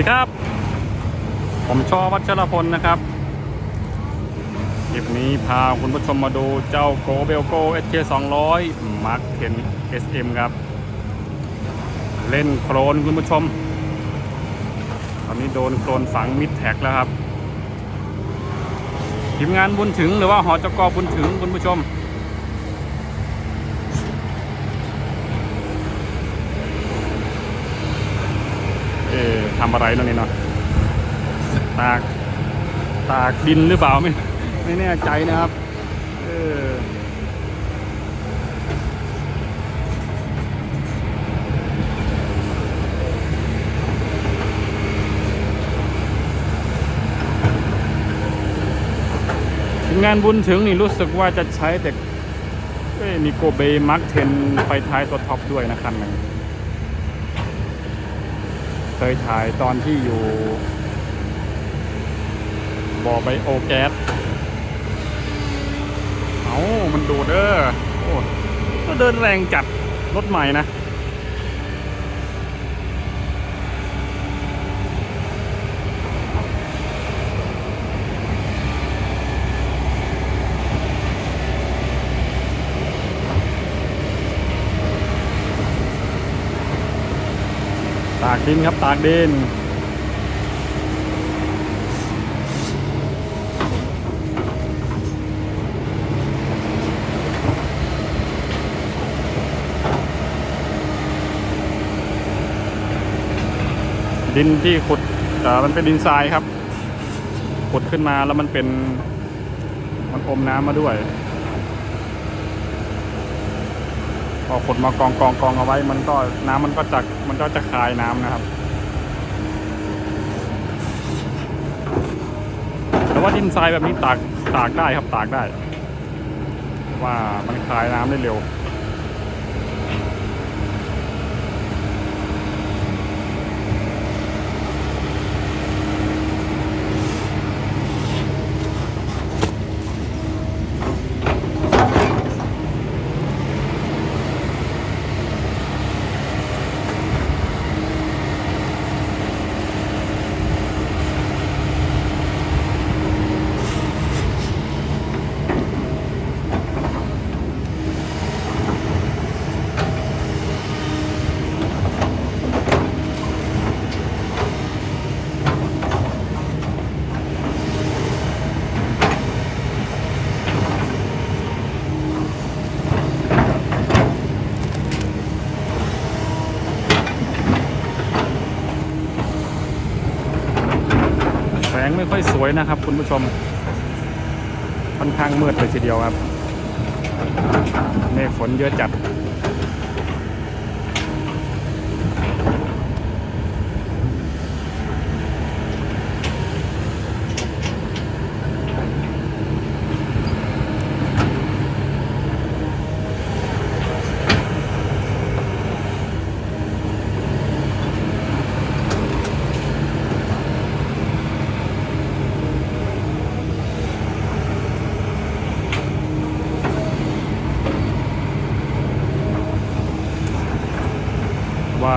ดีครับ ผมชอวัชรพลนะครับคลิปนี้พาคุณผู้ชมมาดูเจ้าโกเบลโก SK 200 Mark 10 SM ครับ เล่นโครนคุณผู้ชม ตอนนี้โดนโครนฝังมิดแท็กแล้วครับทีมงานบุญถึงหรือว่าหอจกบุญถึงคุณผู้ชม เอ๊ะ ทำอะไรนั่นนี่เนาะตากตากดินหรือเปล่าไม่ไม่แน่ใจนะครับเอองานบุญถึงนี่รู้สึกว่าจะใช้แต่เอ้ยมีโกเบมักเทนไฟท้ายตัวท็อปด้วยนะคันนึง เคยถ่ายตอนที่อยู่บ่อไบโอแก๊สเอามันดูดเด้อโอ้ก็เดินแรงจัดรถใหม่นะ ตากดินครับตากดินดินที่ขุดแต่มันเป็นดินทรายครับ ขุดขึ้นมาแล้วมันเป็น มันอมน้ำมาด้วย พอขุดมากองกองกองเอาไว้ มันก็น้ำมันก็จะมันก็จะคายน้ำนะครับ แต่ว่าดินทรายแบบนี้ตากตากได้ครับตากได้ ว่ามันคายน้ำได้เร็ว งไม่ค่อยสวยนะครับ คุณผู้ชมค่อนข้างมืดเลยทีเดียวครับเมฆฝนเยอะจัด ว่า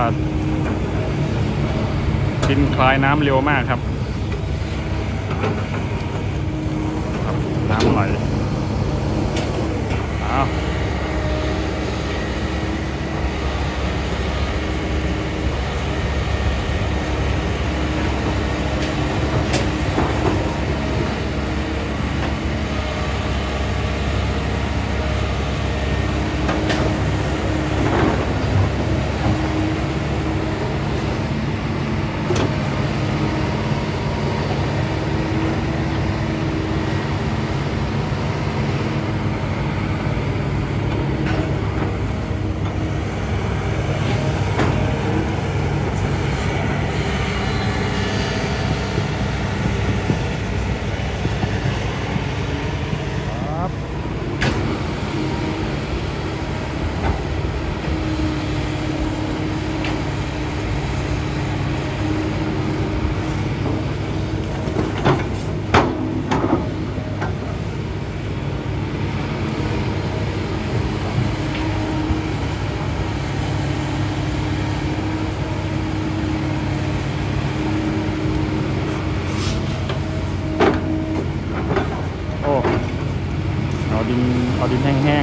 ดินคลายน้ำเร็วมากครับครับ น้ำไหลอ้าว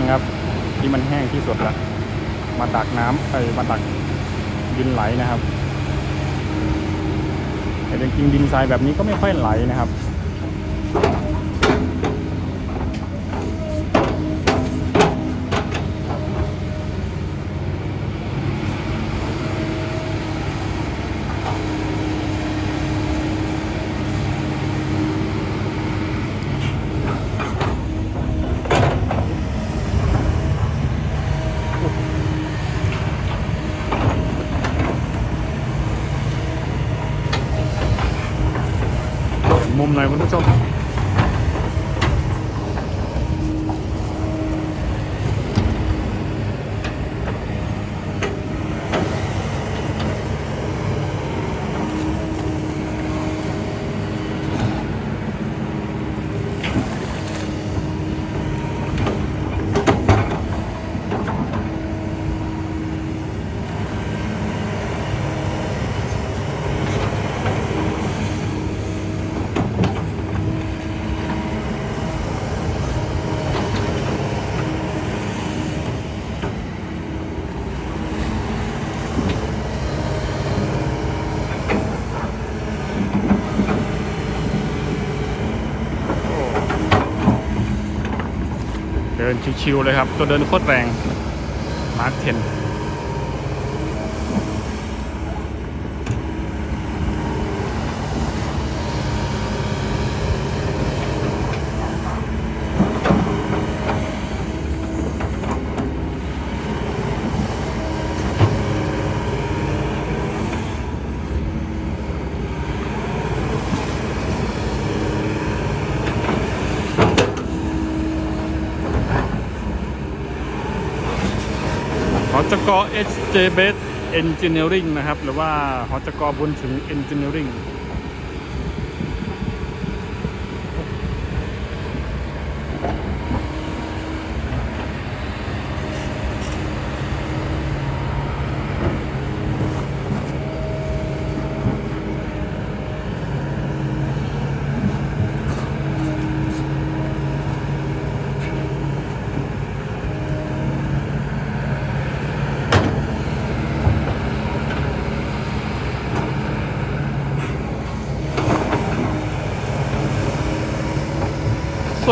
นแห้งๆครับ ที่มันแห้งที่สุดละมาดักน้ำไปมาดักดินไหลนะครับแต่จริงๆดินทรายแบบนี้ก็ไม่ค่อยไหลนะครับ มุมหน่อย ดินชิวๆเลยครับ ตัวเดินโคตรแรงมาร์คเทน หอจกอ HJ Base Engineering นะครับ หรือว่าหอจกอบุญถึง Engineering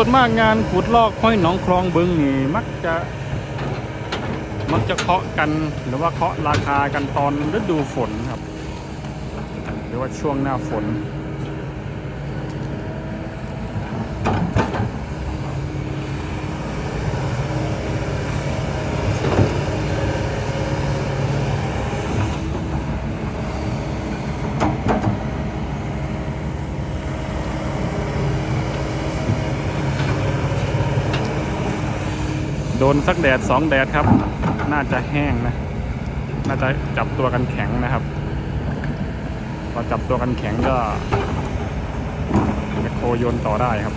ส่วนมากงานขุดลอกห้อยหนองคลองบึงนี่มักจะมักจะเคาะกันหรือว่าเคาะราคากันตอนฤดูฝนครับ หรือว่าช่วงหน้าฝน โดนสักแดดสองแดดครับ น่าจะแห้งนะ น่าจะจับตัวกันแข็งนะครับ พอจับตัวกันแข็งก็จะโคโยนต่อได้ครับ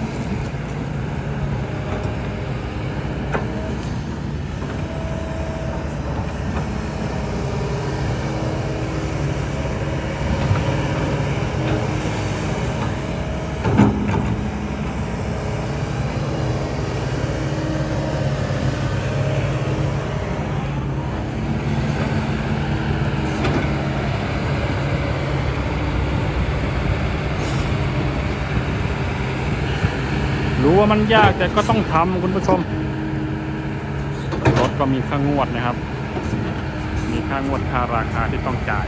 รู้ว่ามันยากแต่ก็ต้องทำคุณผู้ชม รถก็มีค่างวดนะครับ มีค่างวดค่าราคาที่ต้องจ่าย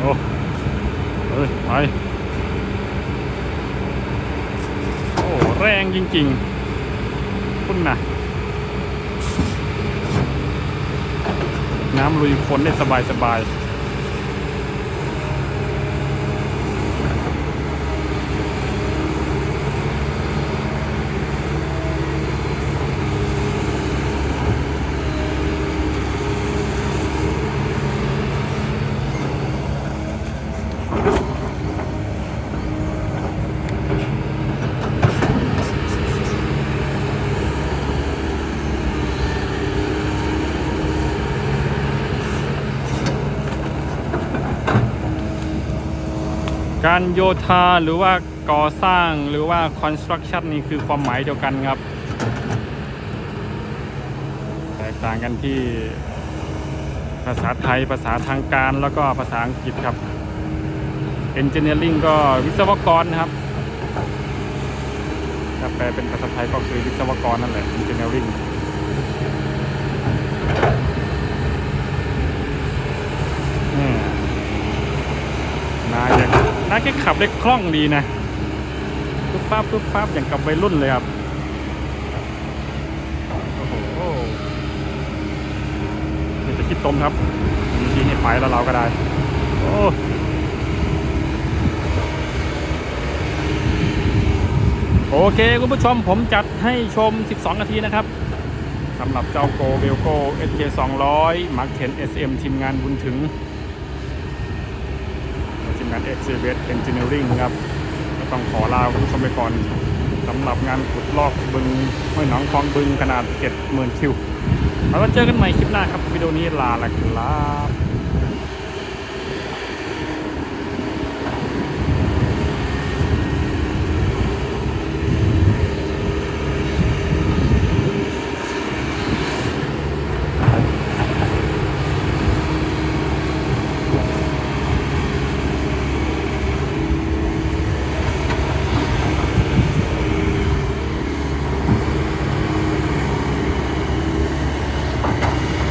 โอ้เฮ้ย ไป โอ้ แรง จริงๆคุณนะน้ำลุยคนได้สบายสบาย การโยธาหรือว่าก่อสร้างหรือว่า construction นี่คือความหมายเดียวกันครับ แตกต่างกันที่ภาษาไทยภาษาทางการแล้วก็ภาษาอังกฤษครับ engineering ก็วิศวกรนะครับถ้าแปลเป็นภาษาไทยก็คือวิศวกรนั่นแหละ engineering นี่นาอย่าง นาแค่ขับได้คล่องดีนะปุ๊บปั๊บปุ๊บปั๊บอย่างกับวัยรุ่นเลยครับโอ้โหนี่จะคิดตมครับมีให้ไปแล้วเราก็ได้ โอ้โอเคคุณผู้ชมผมจัดให้ชม 12 นาทีนะครับสำหรับเจ้าโกเบลโก SK 200มาร์คเทน SM ทีมงานบุญถึง งาน x c v s Engineering ครับต้องขอลาคุณผู้ชมไปก่อนสำหรับงานขุดลอกบึงห้วยหนองคลองบึงขนาด 70,000 คิว แล้วเจอกันใหม่คลิปหน้าครับ วิดีโอนี้ลาละครับ